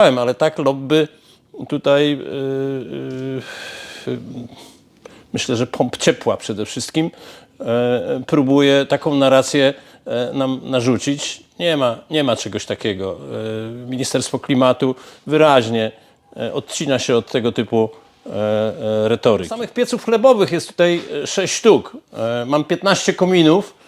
ale tak lobby tutaj yy, yy, myślę, że pomp ciepła przede wszystkim yy, próbuje taką narrację yy, nam narzucić. Nie ma, nie ma czegoś takiego. Yy, Ministerstwo Klimatu wyraźnie odcina się od tego typu retoryki. Samych pieców chlebowych jest tutaj 6 sztuk. Mam 15 kominów e,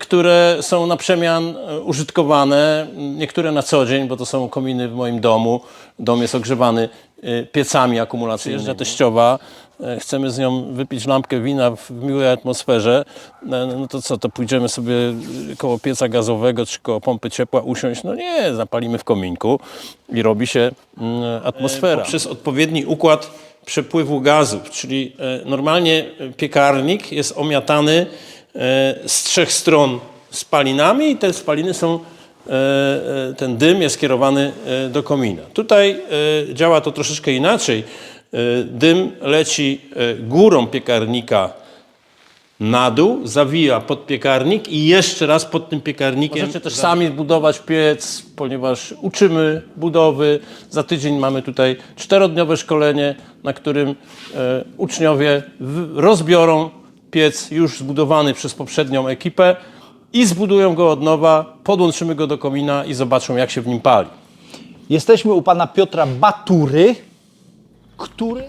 które są na przemian e, użytkowane, niektóre na co dzień, bo to są kominy w moim domu. Dom jest ogrzewany e, piecami akumulacyjnymi. Jeżdża teściowa, e, chcemy z nią wypić lampkę wina w miłej atmosferze, e, no to co, to pójdziemy sobie e, koło pieca gazowego czy koło pompy ciepła usiąść? No nie, zapalimy w kominku i robi się mm, atmosfera. Przez odpowiedni układ przepływu gazów, czyli e, normalnie e, piekarnik jest omiatany e, z trzech stron spalinami i te spaliny są, e, e, ten dym jest kierowany e, do komina. Tutaj e, działa to troszeczkę inaczej. E, Dym leci e, górą piekarnika na dół, zawija pod piekarnik i jeszcze raz pod tym piekarnikiem. Możecie też sami budować piec, ponieważ uczymy budowy. Za tydzień mamy tutaj czterodniowe szkolenie, na którym e, uczniowie w, rozbiorą piec już zbudowany przez poprzednią ekipę i zbudują go od nowa, podłączymy go do komina i zobaczą jak się w nim pali. Jesteśmy u pana Piotra Batury, który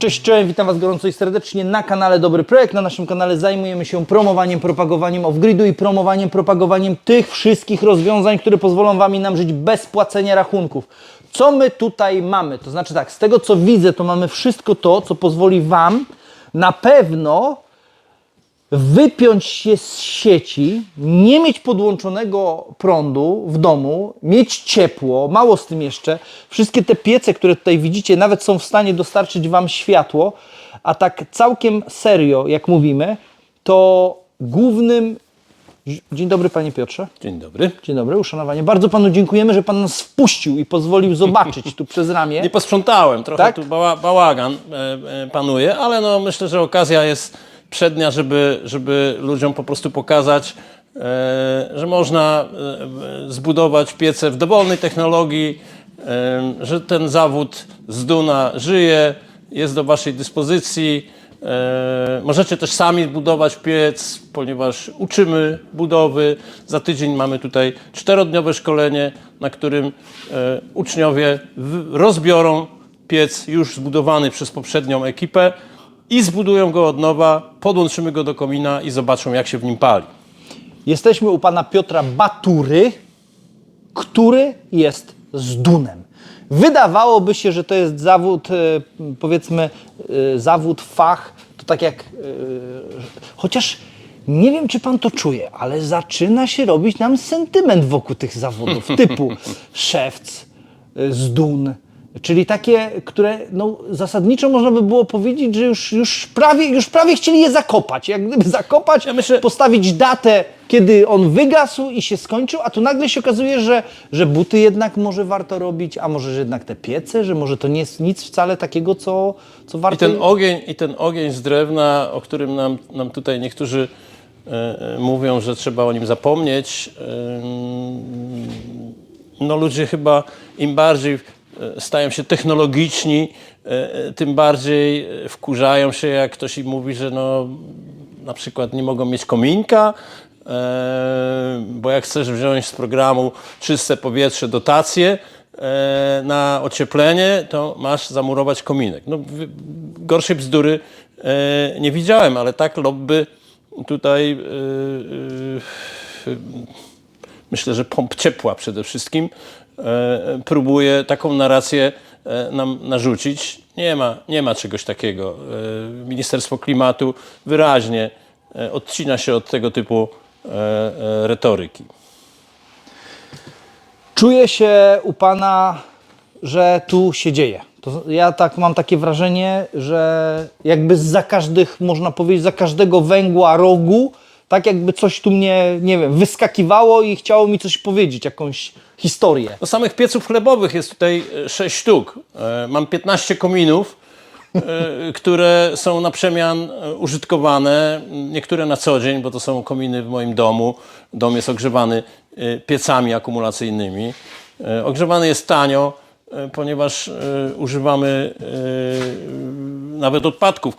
Cześć, cześć, witam Was gorąco i serdecznie na kanale Dobry Projekt. Na naszym kanale zajmujemy się promowaniem, propagowaniem off-gridu i promowaniem, propagowaniem tych wszystkich rozwiązań, które pozwolą Wam i nam żyć bez płacenia rachunków. Co my tutaj mamy? To znaczy tak, z tego co widzę, to mamy wszystko to, co pozwoli Wam na pewno wypiąć się z sieci, nie mieć podłączonego prądu w domu, mieć ciepło, mało z tym jeszcze. Wszystkie te piece, które tutaj widzicie, nawet są w stanie dostarczyć Wam światło, a tak całkiem serio, jak mówimy, to głównym. Dzień dobry, Panie Piotrze. Dzień dobry. Dzień dobry, uszanowanie. Bardzo Panu dziękujemy, że Pan nas wpuścił i pozwolił zobaczyć tu przez ramię. Nie posprzątałem, trochę Tak? tu bała, bałagan e, e, panuje, ale no myślę, że okazja jest przednia, żeby, żeby ludziom po prostu pokazać, e, że można e, zbudować piece w dowolnej technologii, e, że ten zawód z Duna żyje, jest do Waszej dyspozycji. Możecie też sami budować piec, ponieważ uczymy budowy. Za tydzień mamy tutaj czterodniowe szkolenie, na którym uczniowie rozbiorą piec już zbudowany przez poprzednią ekipę i zbudują go od nowa, podłączymy go do komina i zobaczą jak się w nim pali. Jesteśmy u pana Piotra Batury, który jest z Dunem. Wydawałoby się, że to jest zawód, e, powiedzmy, e, zawód, fach, to tak jak. e, Chociaż nie wiem, czy pan to czuje, ale zaczyna się robić nam sentyment wokół tych zawodów, typu szewc, z Dun. Czyli takie, które no, zasadniczo można by było powiedzieć, że już, już, prawie, już prawie chcieli je zakopać. Jak gdyby zakopać, Ja myślę- postawić datę, kiedy on wygasł i się skończył, a tu nagle się okazuje, że, że buty jednak może warto robić, a może że jednak te piece, że może to nie jest nic wcale takiego, co, co I warto... ten ogień, i ten ogień z drewna, o którym nam, nam tutaj niektórzy e, e, mówią, że trzeba o nim zapomnieć. e, no ludzie chyba im bardziej stają się technologiczni, e, e, tym bardziej e, wkurzają się, jak ktoś im mówi, że no, na przykład nie mogą mieć kominka, e, bo jak chcesz wziąć z programu czyste powietrze dotację e, na ocieplenie, to masz zamurować kominek. No, gorszej bzdury e, nie widziałem, ale tak lobby tutaj e, e, myślę, że pomp ciepła przede wszystkim e, próbuje taką narrację e, nam narzucić. Nie ma, nie ma czegoś takiego. E, Ministerstwo Klimatu wyraźnie e, odcina się od tego typu e, e, retoryki. Czuję się u Pana, że tu się dzieje. To ja tak mam takie wrażenie, że jakby za każdych, można powiedzieć, za każdego węgła rogu tak jakby coś tu mnie, nie wiem, wyskakiwało i chciało mi coś powiedzieć, jakąś historię. No, samych pieców chlebowych jest tutaj 6 sztuk. E, Mam 15 kominów, e, które są na przemian e, użytkowane. Niektóre na co dzień, bo to są kominy w moim domu. Dom jest ogrzewany e, piecami akumulacyjnymi. E, Ogrzewany jest tanio, e, ponieważ e, używamy e, nawet odpadków.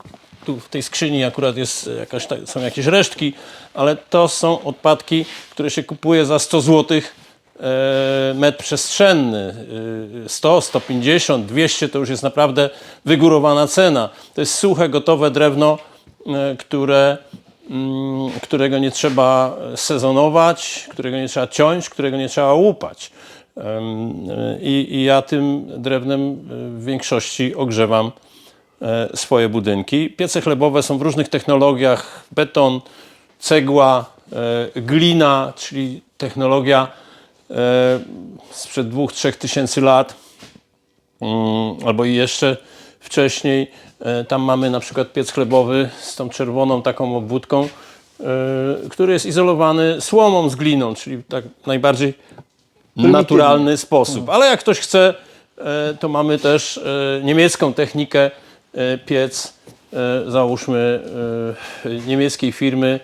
Tu w tej skrzyni akurat jest jakaś, są jakieś resztki, ale to są odpadki, które się kupuje za 100 złotych e, metr przestrzenny. E, 100, 150, 200 to już jest naprawdę wygórowana cena. To jest suche, gotowe drewno, e, które, mm, którego nie trzeba sezonować, którego nie trzeba ciąć, którego nie trzeba łupać. E, I, I ja tym drewnem w większości ogrzewam swoje budynki. Piece chlebowe są w różnych technologiach: beton, cegła, e, glina, czyli technologia e, sprzed dwóch, trzech tysięcy lat, mm, albo i jeszcze wcześniej. E, Tam mamy na przykład piec chlebowy z tą czerwoną taką obwódką, e, który jest izolowany słomą z gliną, czyli tak najbardziej naturalny sposób. Ale jak ktoś chce, e, to mamy też e, niemiecką technikę e, piec, e, załóżmy e, niemieckiej firmy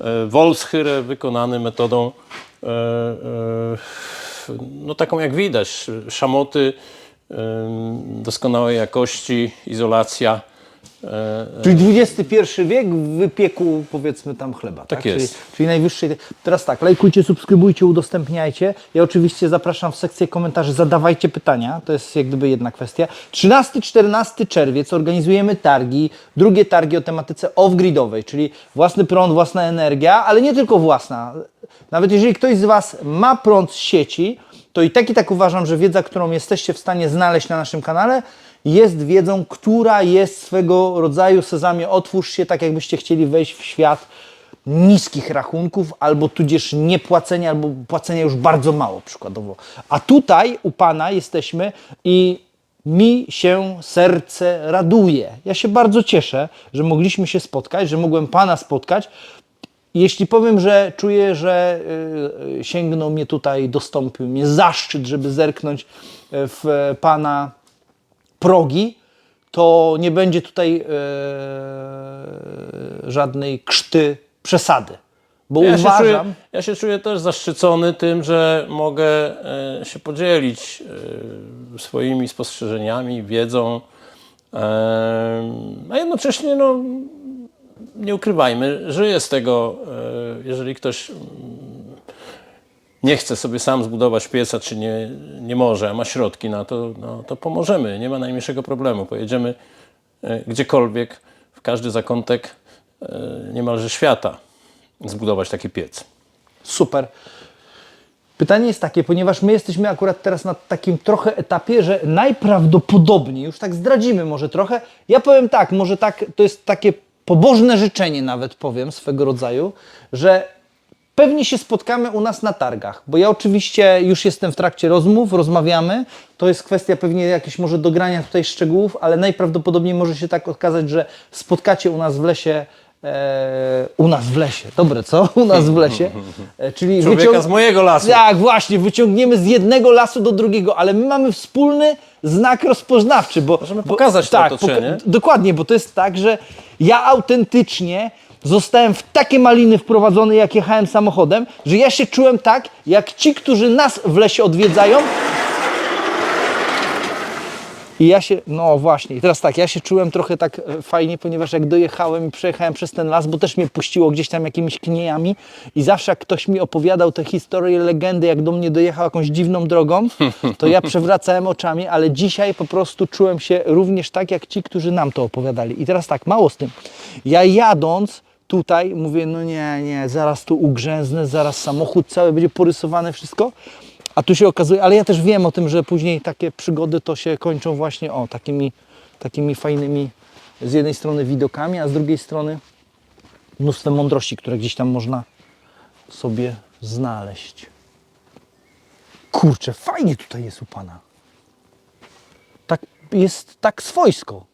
e, Wolfshyre, wykonany metodą e, e, no taką jak widać, szamoty e, doskonałej jakości, izolacja. E, Czyli XXI wiek w wypieku, powiedzmy, tam chleba. Tak, jest. Czyli, czyli najwyższej. Teraz tak, lajkujcie, subskrybujcie, udostępniajcie. Ja oczywiście zapraszam w sekcję komentarzy, zadawajcie pytania. To jest jak gdyby jedna kwestia. 13-14 czerwiec organizujemy targi, drugie targi o tematyce off-gridowej, czyli własny prąd, własna energia, ale nie tylko własna. Nawet jeżeli ktoś z Was ma prąd z sieci, to i tak i tak uważam, że wiedza, którą jesteście w stanie znaleźć na naszym kanale, jest wiedzą, która jest swego rodzaju sezamie. Otwórz się, tak jakbyście chcieli wejść w świat niskich rachunków, albo tudzież niepłacenia, albo płacenia już bardzo mało przykładowo. A tutaj u Pana jesteśmy i mi się serce raduje. Ja się bardzo cieszę, że mogliśmy się spotkać, że mogłem Pana spotkać. Jeśli powiem, że czuję, że y, sięgnął mnie tutaj, dostąpił mnie zaszczyt, żeby zerknąć y, w Pana progi, to nie będzie tutaj e, żadnej krzty przesady. Bo Ja się, uważam, czuję, ja się czuję też zaszczycony tym, że mogę e, się podzielić e, swoimi spostrzeżeniami, wiedzą, e, a jednocześnie no, nie ukrywajmy, żyję z tego, e, jeżeli ktoś nie chce sobie sam zbudować pieca, czy nie, nie może, a ma środki na to, no, to pomożemy. Nie ma najmniejszego problemu. Pojedziemy e, gdziekolwiek, w każdy zakątek e, niemalże świata zbudować taki piec. Super. Pytanie jest takie, ponieważ my jesteśmy akurat teraz na takim trochę etapie, że najprawdopodobniej, już tak zdradzimy może trochę, ja powiem tak, może tak, to jest takie pobożne życzenie nawet powiem swego rodzaju, że pewnie się spotkamy u nas na targach, bo ja oczywiście już jestem w trakcie rozmów, rozmawiamy, to jest kwestia pewnie jakieś może dogrania tutaj szczegółów, ale najprawdopodobniej może się tak okazać, że spotkacie u nas w lesie E, u nas w lesie, dobre co? U nas w lesie. E, czyli Człowieka wyciąg- z mojego lasu. tak, właśnie, wyciągniemy z jednego lasu do drugiego, ale my mamy wspólny znak rozpoznawczy, bo... Możemy bo- pokazać to tak, otoczenie. dokładnie, bo to jest tak, że ja autentycznie zostałem w takie maliny wprowadzony, jak jechałem samochodem, że ja się czułem tak, jak ci, którzy nas w lesie odwiedzają. I ja się, no właśnie, i teraz tak, ja się czułem trochę tak e, fajnie, ponieważ jak dojechałem i przejechałem przez ten las, bo też mnie puściło gdzieś tam jakimiś kniejami i zawsze jak ktoś mi opowiadał te historie, legendy, jak do mnie dojechał jakąś dziwną drogą, to ja przewracałem oczami, ale dzisiaj po prostu czułem się również tak, jak ci, którzy nam to opowiadali. I teraz tak, mało z tym. Ja jadąc tutaj mówię, no nie, nie, zaraz tu ugrzęznę, zaraz samochód cały będzie porysowany, wszystko. A tu się okazuje, ale ja też wiem o tym, że później takie przygody to się kończą właśnie o takimi, takimi fajnymi z jednej strony widokami, a z drugiej strony mnóstwem mądrości, które gdzieś tam można sobie znaleźć. Kurczę, fajnie tutaj jest u Pana. Tak jest tak swojsko.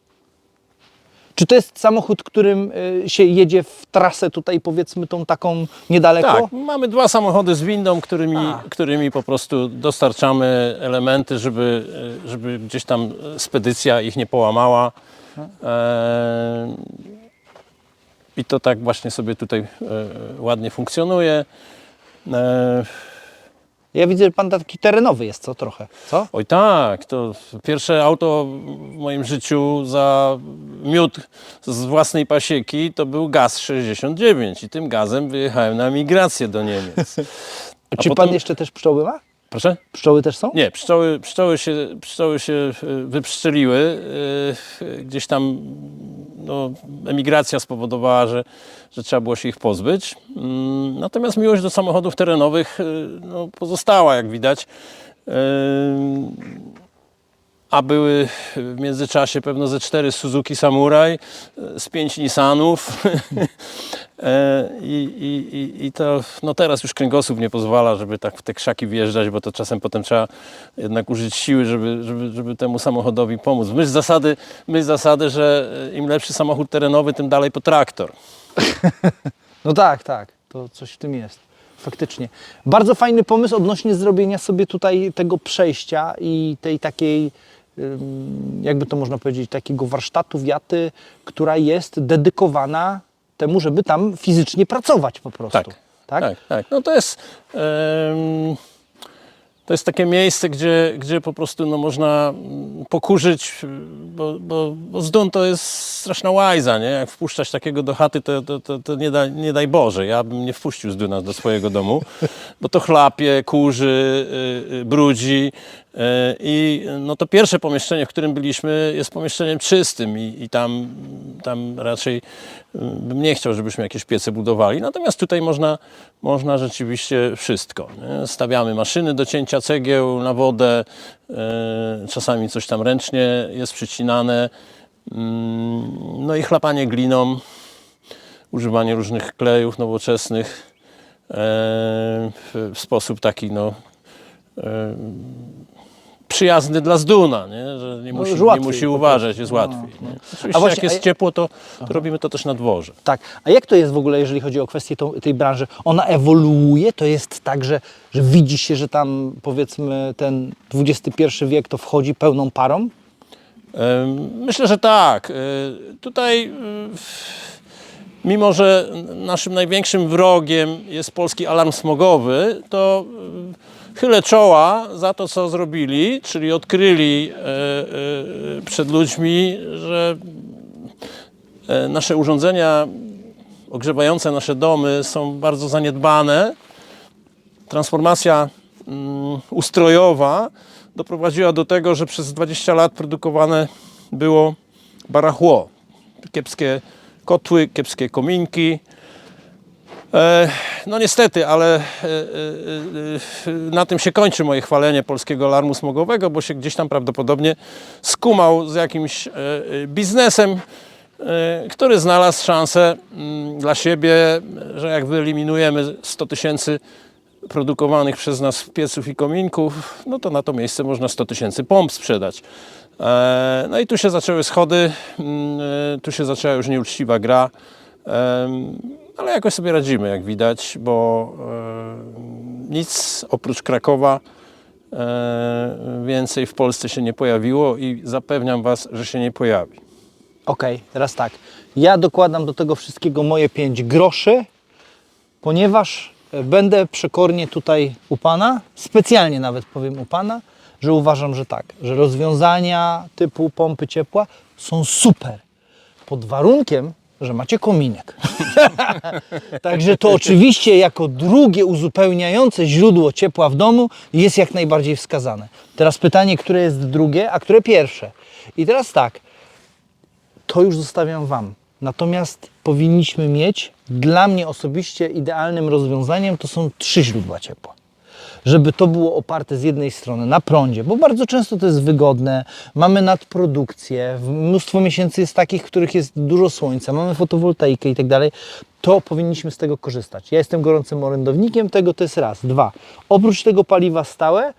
Czy to jest samochód, którym y, się jedzie w trasę tutaj powiedzmy tą taką niedaleko? Tak, mamy dwa samochody z windą, którymi, A. którymi po prostu dostarczamy elementy, żeby, e, żeby gdzieś tam spedycja ich nie połamała. E, I to tak właśnie sobie tutaj e, ładnie funkcjonuje. E, Ja widzę, że pan taki terenowy jest, co trochę, co? Oj tak, to pierwsze auto w moim życiu za miód z własnej pasieki to był gaz 69 i tym gazem wyjechałem na migrację do Niemiec. Czy potem- pan jeszcze też pszczoły ma? Proszę? Pszczoły też są? Nie, pszczoły, pszczoły, się, pszczoły się e, wypszczeliły. e, Gdzieś tam no, emigracja spowodowała, że, że trzeba było się ich pozbyć. Mm, Natomiast miłość do samochodów terenowych e, no, pozostała, jak widać. A były w międzyczasie pewno ze cztery Suzuki Samurai, z pięć Nissanów. E, I, i, i, to no teraz już kręgosłup nie pozwala, żeby tak w te krzaki wjeżdżać, bo to czasem potem trzeba jednak użyć siły, żeby, żeby, żeby temu samochodowi pomóc. Myśl zasady, myśl zasady, że im lepszy samochód terenowy, tym dalej po traktor. No tak, tak, to coś w tym jest. Faktycznie. Bardzo fajny pomysł odnośnie zrobienia sobie tutaj tego przejścia i tej takiej, jakby to można powiedzieć, takiego warsztatu wiaty, która jest dedykowana temu, żeby tam fizycznie pracować po prostu. Tak, tak? tak. tak. No to jest, em, to jest takie miejsce, gdzie, gdzie po prostu no, można mm, pokurzyć, bo, bo, bo zdun to jest straszna łajza, nie? Jak wpuszczać takiego do chaty, to, to, to, to nie, da, nie daj Boże. Ja bym nie wpuścił zduna do swojego domu, bo to chlapie, kurzy, y, y, brudzi. I no to pierwsze pomieszczenie, w którym byliśmy, jest pomieszczeniem czystym i, i tam, tam raczej y, bym nie chciał, żebyśmy jakieś piece budowali. Natomiast tutaj można, można rzeczywiście wszystko. Nie? Stawiamy maszyny do cięcia cegieł na wodę, y, czasami coś tam ręcznie jest przycinane. Mm, No i chlapanie gliną, używanie różnych klejów nowoczesnych e, w, w sposób taki no, e, przyjazny dla zduna, nie? że nie No, musi, już nie łatwiej musi po uważać, jest łatwiej. nie? Oczywiście właśnie, jak jest a- ciepło, to, to robimy to też na dworze. Tak. A jak to jest w ogóle, jeżeli chodzi o kwestię tą, tej branży? Ona ewoluuje? To jest tak, że, że widzi się, że tam powiedzmy ten XXI wiek to wchodzi pełną parą? Em, Myślę, że tak. E, Tutaj, e, mimo że naszym największym wrogiem jest polski alarm smogowy, to e, chylę czoła za to, co zrobili, czyli odkryli e, e, przed ludźmi, że nasze urządzenia ogrzewające nasze domy są bardzo zaniedbane. Transformacja mm, ustrojowa doprowadziła do tego, że przez 20 lat produkowane było barachło. Kiepskie kotły, kiepskie kominki. E, no niestety, ale e, e, na tym się kończy moje chwalenie polskiego alarmu smogowego, bo się gdzieś tam prawdopodobnie skumał z jakimś biznesem, który znalazł szansę mm, dla siebie, że jak wyeliminujemy 100 tysięcy produkowanych przez nas pieców i kominków, no to na to miejsce można 100 tysięcy pomp sprzedać. E, No i tu się zaczęły schody, mm, e, tu się zaczęła już nieuczciwa gra, ale jakoś sobie radzimy, jak widać, bo e, nic oprócz Krakowa więcej w Polsce się nie pojawiło i zapewniam Was, że się nie pojawi. Okej, teraz tak. Ja dokładam do tego wszystkiego moje 5 groszy, ponieważ będę przekornie tutaj u Pana, specjalnie nawet powiem u Pana, że uważam, że tak, że rozwiązania typu pompy ciepła są super. Pod warunkiem, że macie kominek. Także to oczywiście jako drugie uzupełniające źródło ciepła w domu jest jak najbardziej wskazane. Teraz pytanie, które jest drugie, a które pierwsze. I teraz tak, to już zostawiam Wam. Natomiast powinniśmy mieć, dla mnie osobiście idealnym rozwiązaniem to są trzy źródła ciepła. Żeby to było oparte z jednej strony na prądzie, bo bardzo często to jest wygodne, mamy nadprodukcję, mnóstwo miesięcy jest takich, w których jest dużo słońca, mamy fotowoltaikę i tak dalej, to powinniśmy z tego korzystać. Ja jestem gorącym orędownikiem tego, to jest raz. Dwa, oprócz tego paliwa stałe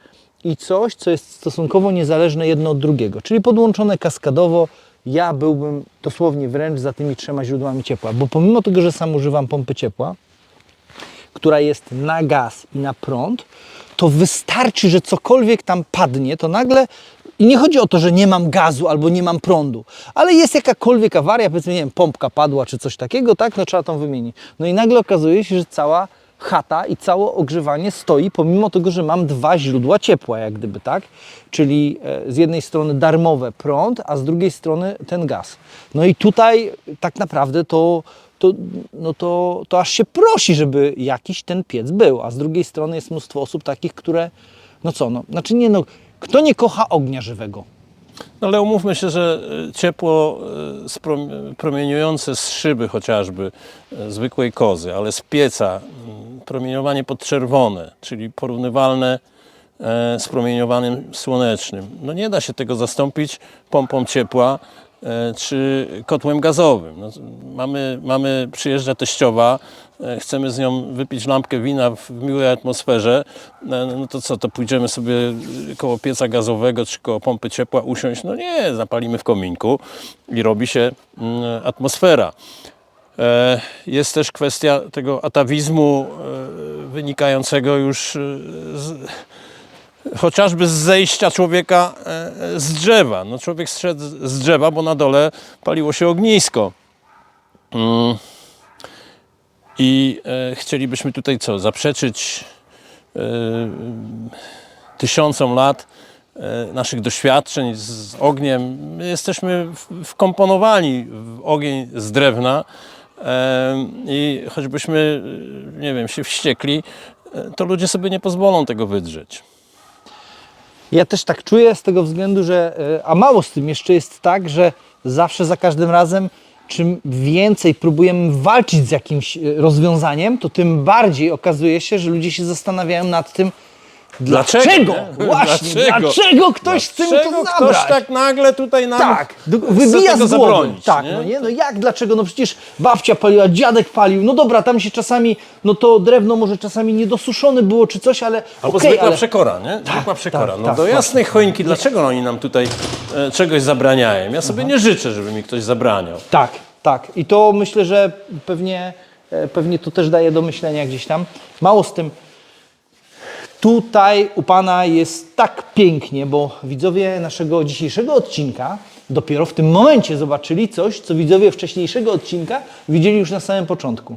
i coś, co jest stosunkowo niezależne jedno od drugiego, czyli podłączone kaskadowo ja byłbym dosłownie wręcz za tymi trzema źródłami ciepła, bo pomimo tego, że sam używam pompy ciepła, która jest na gaz i na prąd, to wystarczy, że cokolwiek tam padnie, to nagle. I nie chodzi o to, że nie mam gazu albo nie mam prądu, ale jest jakakolwiek awaria, powiedzmy, nie wiem, pompka padła czy coś takiego, tak, no trzeba tą wymienić. No i nagle okazuje się, że cała chata i całe ogrzewanie stoi, pomimo tego, że mam dwa źródła ciepła, jak gdyby, tak? Czyli e, z jednej strony darmowe prąd, a z drugiej strony ten gaz. No i tutaj tak naprawdę to, to, no to, to aż się prosi, żeby jakiś ten piec był, a z drugiej strony jest mnóstwo osób takich, które, no co, no, znaczy nie no, kto nie kocha ognia żywego? No ale umówmy się, że y, ciepło sprom- promieniujące z szyby chociażby y, zwykłej kozy, ale z pieca promieniowanie podczerwone, czyli porównywalne e, z promieniowaniem słonecznym. No nie da się tego zastąpić pompą ciepła e, czy kotłem gazowym. No, mamy, mamy, przyjeżdża teściowa, e, chcemy z nią wypić lampkę wina w miłej atmosferze, no, no to co, to pójdziemy sobie koło pieca gazowego czy koło pompy ciepła usiąść? No nie, zapalimy w kominku i robi się mm, atmosfera. E, Jest też kwestia tego atawizmu e, wynikającego już e, z, chociażby z zejścia człowieka e, z drzewa. No człowiek zszedł z drzewa, bo na dole paliło się ognisko. Mm. I e, chcielibyśmy tutaj co? Zaprzeczyć e, tysiącom lat e, naszych doświadczeń z, ogniem. My jesteśmy wkomponowani w ogień z drewna e, i choćbyśmy, e, nie wiem, się wściekli, e, to ludzie sobie nie pozwolą tego wydrzeć. Ja też tak czuję z tego względu, że, e, a mało z tym jeszcze jest tak, że zawsze za każdym razem, czym więcej próbujemy walczyć z jakimś e, rozwiązaniem, to tym bardziej okazuje się, że ludzie się zastanawiają nad tym, Dlaczego, dlaczego, nie? właśnie, Dlaczego? dlaczego, ktoś chce mi Czego to ktoś zabrać. tak nagle tutaj nam Tak, chce wybija z głowy. zabronić, tak, nie? no nie, no jak, dlaczego? No przecież babcia paliła, dziadek palił, no dobra, tam się czasami, no to drewno może czasami niedosuszone było czy coś, ale Albo okej, zwykła ale... przekora, nie? Zwykła przekora. tak, no tak, do jasnej choinki, dlaczego oni nam tutaj e, czegoś zabraniają? Ja sobie nie życzę, żeby mi ktoś zabraniał. Tak, tak. I to myślę, że pewnie, e, pewnie to też daje do myślenia gdzieś tam. Mało z tym. Tutaj u Pana jest tak pięknie, bo widzowie naszego dzisiejszego odcinka dopiero w tym momencie zobaczyli coś, co widzowie wcześniejszego odcinka widzieli już na samym początku.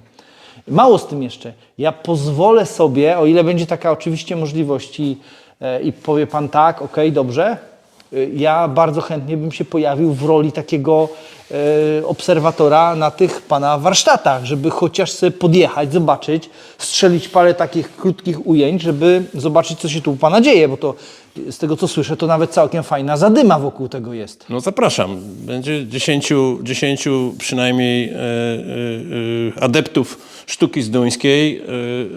Mało z tym jeszcze. Ja pozwolę sobie, o ile będzie taka oczywiście możliwość i, e, i powie Pan tak, okej, dobrze, ja bardzo chętnie bym się pojawił w roli takiego e, obserwatora na tych Pana warsztatach, żeby chociaż sobie podjechać, zobaczyć, strzelić parę takich krótkich ujęć, żeby zobaczyć, co się tu u Pana dzieje, bo to z tego, co słyszę, to nawet całkiem fajna zadyma wokół tego jest. No zapraszam. Będzie 10, 10 przynajmniej e, e, e, adeptów sztuki zduńskiej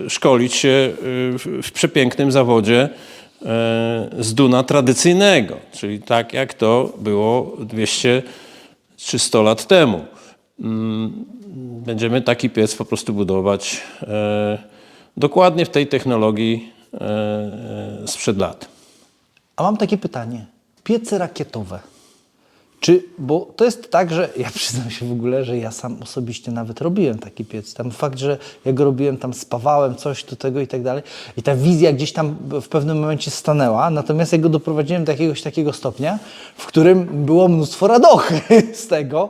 e, szkolić się e, w, w przepięknym zawodzie z duna tradycyjnego, czyli tak jak to było 200 czy 100 lat temu. Mm, Będziemy taki piec po prostu budować e, dokładnie w tej technologii e, e, sprzed lat. A mam takie pytanie. Piece rakietowe. Czy, bo to jest tak, że ja przyznam się w ogóle, że ja sam osobiście nawet robiłem taki piec. Tam fakt, że ja go robiłem, tam spawałem coś do tego i tak dalej. I ta wizja gdzieś tam w pewnym momencie stanęła. Natomiast ja go doprowadziłem do jakiegoś takiego stopnia, w którym było mnóstwo radochy z tego.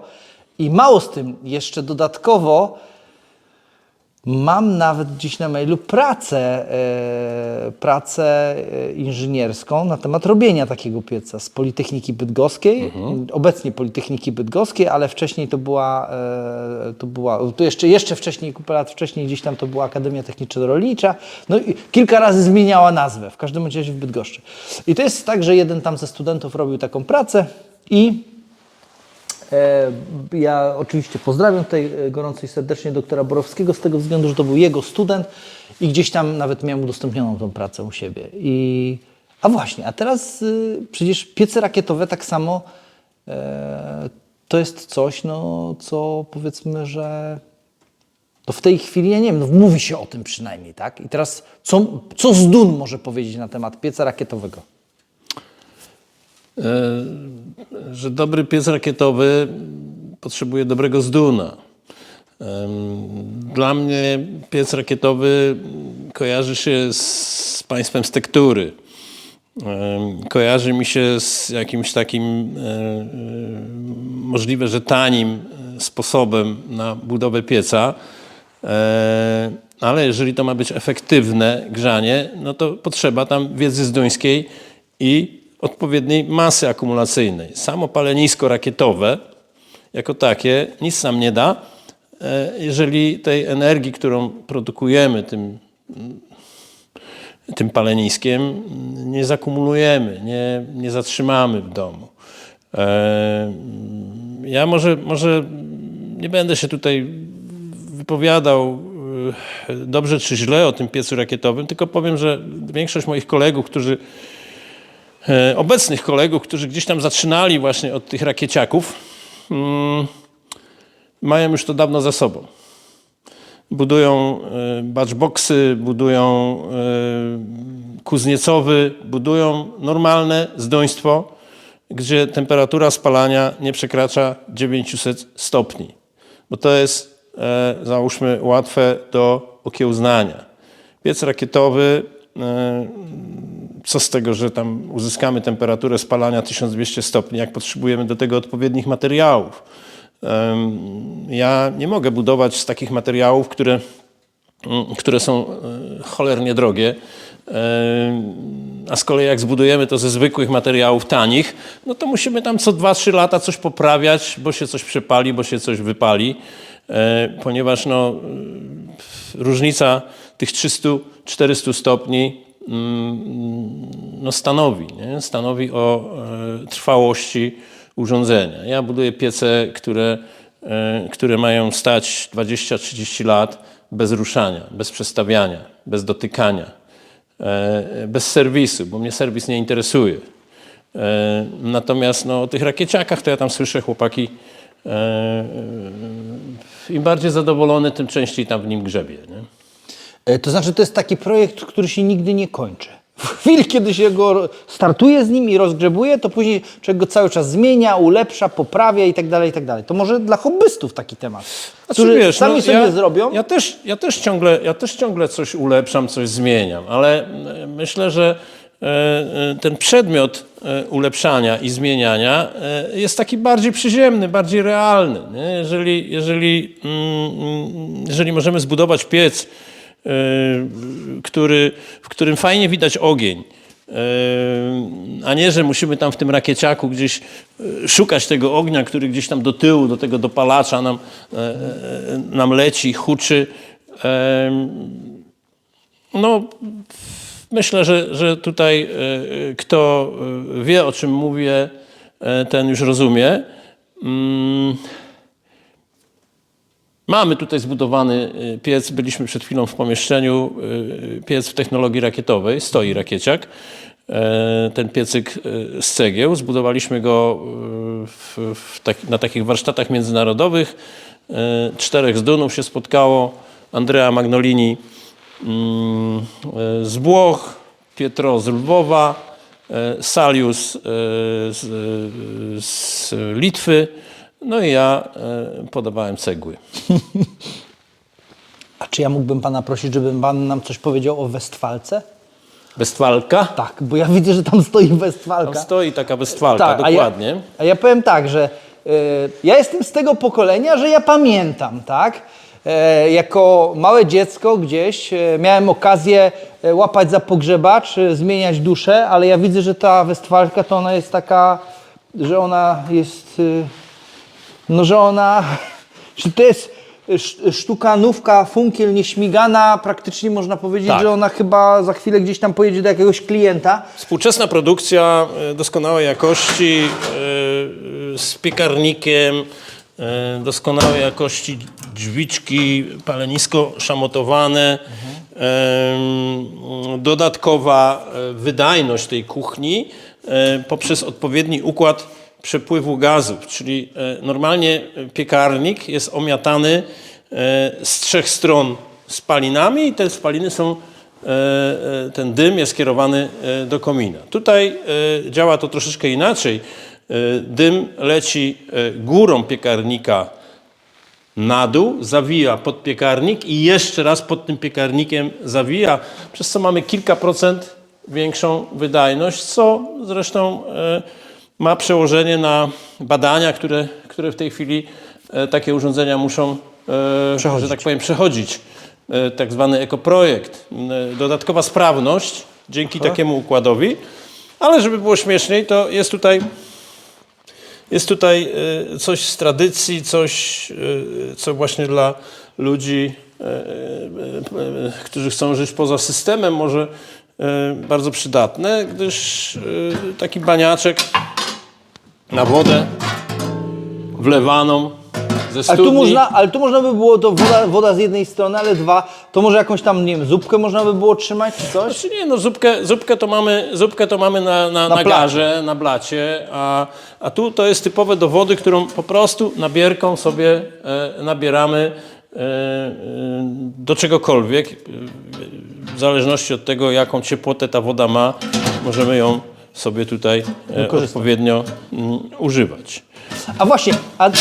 I mało z tym, jeszcze dodatkowo Mam nawet dziś na mailu pracę, e, pracę e, inżynierską na temat robienia takiego pieca z Politechniki Bydgoskiej, obecnie Politechniki Bydgoskiej, ale wcześniej to była, e, to była to jeszcze, jeszcze wcześniej, kilka lat wcześniej gdzieś tam to była Akademia Techniczno-Rolnicza, no i kilka razy zmieniała nazwę, w każdym razie w Bydgoszczy. I to jest tak, że jeden tam ze studentów robił taką pracę i Ja oczywiście pozdrawiam tutaj e, gorąco i serdecznie doktora Borowskiego z tego względu, że to był jego student i gdzieś tam nawet miałem udostępnioną tą pracę u siebie. I, a właśnie, a teraz y, przecież piece rakietowe tak samo e, to jest coś, no, co powiedzmy, że to w tej chwili, ja nie wiem, no, mówi się o tym przynajmniej, tak? I teraz co, co Zdun może powiedzieć na temat pieca rakietowego? Że dobry piec rakietowy potrzebuje dobrego zduna. Em, Dla mnie piec rakietowy kojarzy się z państwem z tektury. Em, Kojarzy mi się z jakimś takim e, e, możliwe, że tanim e, sposobem na budowę pieca. E, Ale jeżeli to ma być efektywne grzanie, no to potrzeba tam wiedzy zduńskiej i odpowiedniej masy akumulacyjnej. Samo palenisko rakietowe jako takie nic nam nie da, e, jeżeli tej energii, którą produkujemy tym tym paleniskiem nie zakumulujemy, nie, nie zatrzymamy w domu. E, Ja może, może nie będę się tutaj wypowiadał e, dobrze czy źle o tym piecu rakietowym, tylko powiem, że większość moich kolegów, którzy obecnych kolegów, którzy gdzieś tam zaczynali właśnie od tych rakieciaków, mm, mają już to dawno za sobą budują e, batchboxy, budują e, kuzniecowy, budują normalne zdoństwo, gdzie temperatura spalania nie przekracza 900 stopni. Bo to jest, e, załóżmy, łatwe do okiełznania. Piec rakietowy, e, co z tego, że tam uzyskamy temperaturę spalania 1200 stopni, jak potrzebujemy do tego odpowiednich materiałów. Ja nie mogę budować z takich materiałów, które, mm, które są e, cholernie drogie. A z kolei jak zbudujemy to ze zwykłych materiałów tanich, no to musimy tam co 2-3 lata coś poprawiać, bo się coś przepali, bo się coś wypali, e, ponieważ no, różnica tych 300-400 stopni mm, no stanowi, nie? stanowi o e, trwałości urządzenia. Ja buduję piece, które, e, które mają stać 20-30 lat bez ruszania, bez przestawiania, bez dotykania, e, bez serwisu, bo mnie serwis nie interesuje. Natomiast no, o tych rakieciakach to ja tam słyszę chłopaki im bardziej zadowolony, tym częściej tam w nim grzebie. Nie? To znaczy, to jest taki projekt, który się nigdy nie kończy. W chwili, kiedy się go startuje z nim i rozgrzebuje, to później człowiek go cały czas zmienia, ulepsza, poprawia i tak dalej, i tak dalej. To może dla hobbystów taki temat, którzy Znaczy, wiesz, sami no, sobie ja, zrobią. Ja też, ja, też ciągle, ja też ciągle coś ulepszam, coś zmieniam, ale e, myślę, że e, e, ten przedmiot ulepszania i zmieniania jest taki bardziej przyziemny, bardziej realny. Nie? Jeżeli, jeżeli, mm, mm, jeżeli możemy zbudować piec, który, w którym fajnie widać ogień, e, a nie, że musimy tam w tym rakieciaku gdzieś e, szukać tego ognia, który gdzieś tam do tyłu, do tego dopalacza nam, nam leci, huczy. No, myślę, że, że tutaj kto wie, o czym mówię, ten już rozumie. Mamy tutaj zbudowany y, piec, byliśmy przed chwilą w pomieszczeniu, y, piec w technologii rakietowej, stoi rakieciak. E, Ten piecyk y, z cegieł, zbudowaliśmy go y, w, w tak, na takich warsztatach międzynarodowych. E, Czterech z Dunów się spotkało, Andrea Magnolini mm, e, z Włoch, Pietro z Lwowa, Salius z, z Litwy, no i ja e, podawałem cegły. A czy ja mógłbym pana prosić, żeby pan nam coś powiedział o Westfalce? Westfalka? Tak, bo ja widzę, że tam stoi Westfalka. Tam stoi taka Westfalka, Tak, a dokładnie. Ja, a ja powiem tak, że y, ja jestem z tego pokolenia, że ja pamiętam, tak? E, jako małe dziecko gdzieś e, miałem okazję e, łapać za pogrzebacz, e, zmieniać duszę, ale ja widzę, że ta Westfalka to ona jest taka, że ona jest, y, no że ona, że to jest sz- sztuka nówka, funkiel nieśmigana, praktycznie można powiedzieć, Tak. że ona chyba za chwilę gdzieś tam pojedzie do jakiegoś klienta. Współczesna produkcja e, doskonałej jakości, e, z piekarnikiem, e, doskonałej jakości dźwiczki, palenisko szamotowane, e, dodatkowa wydajność tej kuchni poprzez odpowiedni układ przepływu gazów, czyli e, normalnie piekarnik jest omiatany e, z trzech stron spalinami i te spaliny są e, ten dym jest kierowany do komina. Tutaj działa to troszeczkę inaczej. Dym leci górą piekarnika na dół, zawija pod piekarnik i jeszcze raz pod tym piekarnikiem zawija, przez co mamy kilka procent większą wydajność, co zresztą ma przełożenie na badania, które, które w tej chwili e, takie urządzenia muszą, e, że tak powiem, przechodzić. E, Tak zwany ekoprojekt. Dodatkowa sprawność dzięki takiemu układowi, ale żeby było śmieszniej, to jest tutaj jest tutaj coś z tradycji, coś, co właśnie dla ludzi, którzy chcą żyć poza systemem, może bardzo przydatne, gdyż taki baniaczek na wodę wlewaną ze Ale studni. tu, można, ale tu można by było to woda, woda z jednej strony, ale dwa, to może jakąś tam, nie wiem, zupkę można by było trzymać czy coś? Znaczy nie, no zupkę, zupkę to mamy, zupkę to mamy na, na, na, blacie. garze, na blacie, a, a tu to jest typowe do wody, którą po prostu nabierką sobie e, nabieramy e, e, do czegokolwiek. E, W zależności od tego, jaką ciepłotę ta woda ma, możemy ją sobie tutaj e, odpowiednio mm, używać. A właśnie, a, y,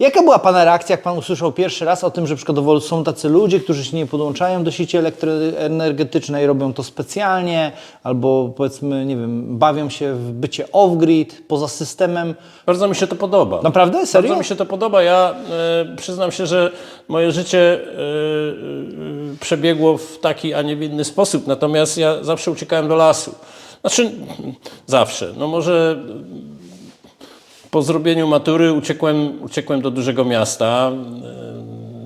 jaka była Pana reakcja, jak Pan usłyszał pierwszy raz o tym, że przykładowo są tacy ludzie, którzy się nie podłączają do sieci elektroenergetycznej, robią to specjalnie, albo powiedzmy, nie wiem, bawią się w bycie off-grid, poza systemem. Bardzo mi się to podoba. Naprawdę? Serio? Bardzo mi się to podoba. Ja e, przyznam się, że moje życie e, e, przebiegło w taki, a nie w inny sposób. Natomiast ja zawsze uciekałem do lasu. Znaczy, zawsze. No może po zrobieniu matury uciekłem, uciekłem do dużego miasta.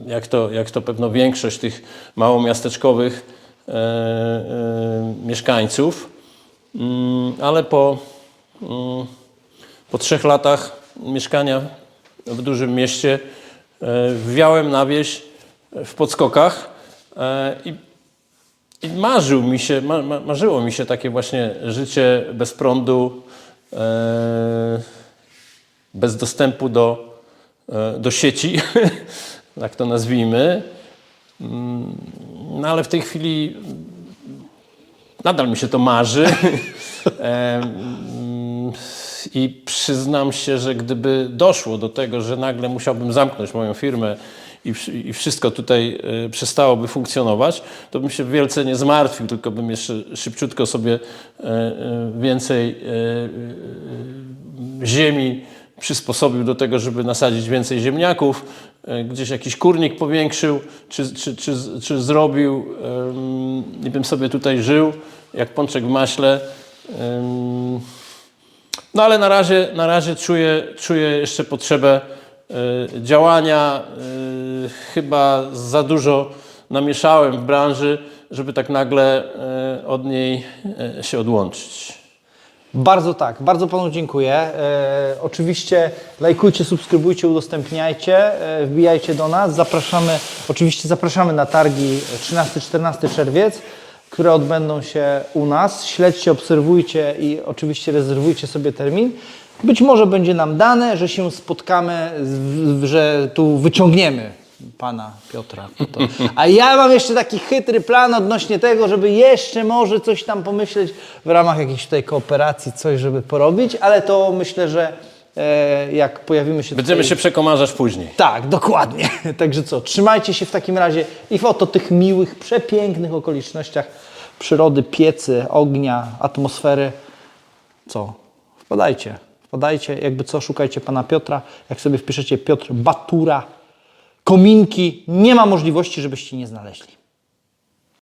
e, Jak to, jak to pewno większość tych małomiasteczkowych e, e, mieszkańców. Mm, Ale po mm, po trzech latach mieszkania w dużym mieście wwiałem na wieś w podskokach i, i marzył mi się, ma, ma, marzyło mi się takie właśnie życie bez prądu, e, bez dostępu do, e, do sieci, tak to nazwijmy. Mm, No ale w tej chwili nadal mi się to marzy. Mm, I przyznam się, że gdyby doszło do tego, że nagle musiałbym zamknąć moją firmę i, i wszystko tutaj e, przestałoby funkcjonować, to bym się wielce nie zmartwił, tylko bym jeszcze szybciutko sobie e, e, więcej ziemi przysposobił do tego, żeby nasadzić więcej ziemniaków, gdzieś jakiś kurnik powiększył, czy, czy, czy, czy zrobił i bym sobie tutaj żył jak pączek w maśle. No ale na razie, na razie czuję, czuję jeszcze potrzebę działania. E, Chyba za dużo namieszałem w branży, żeby tak nagle e, od niej e, się odłączyć. Bardzo tak, bardzo Panu dziękuję. E, oczywiście lajkujcie, subskrybujcie, udostępniajcie, e, wbijajcie do nas. Zapraszamy, oczywiście zapraszamy na targi 13-14 czerwiec, które odbędą się u nas. Śledźcie, obserwujcie i oczywiście rezerwujcie sobie termin. Być może będzie nam dane, że się spotkamy, że tu wyciągniemy pana Piotra. A ja mam jeszcze taki chytry plan odnośnie tego, żeby jeszcze może coś tam pomyśleć w ramach jakiejś tutaj kooperacji, coś żeby porobić, ale to myślę, że e, jak pojawimy się Będziemy tutaj... się przekomarzać później. Tak, dokładnie. Także co, trzymajcie się w takim razie i w oto tych miłych, przepięknych okolicznościach przyrody, piecy, ognia, atmosfery. Co? Wpadajcie, wpadajcie, jakby co, szukajcie pana Piotra. Jak sobie wpiszecie Piotr Batura, kominki, nie ma możliwości, żebyście nie znaleźli.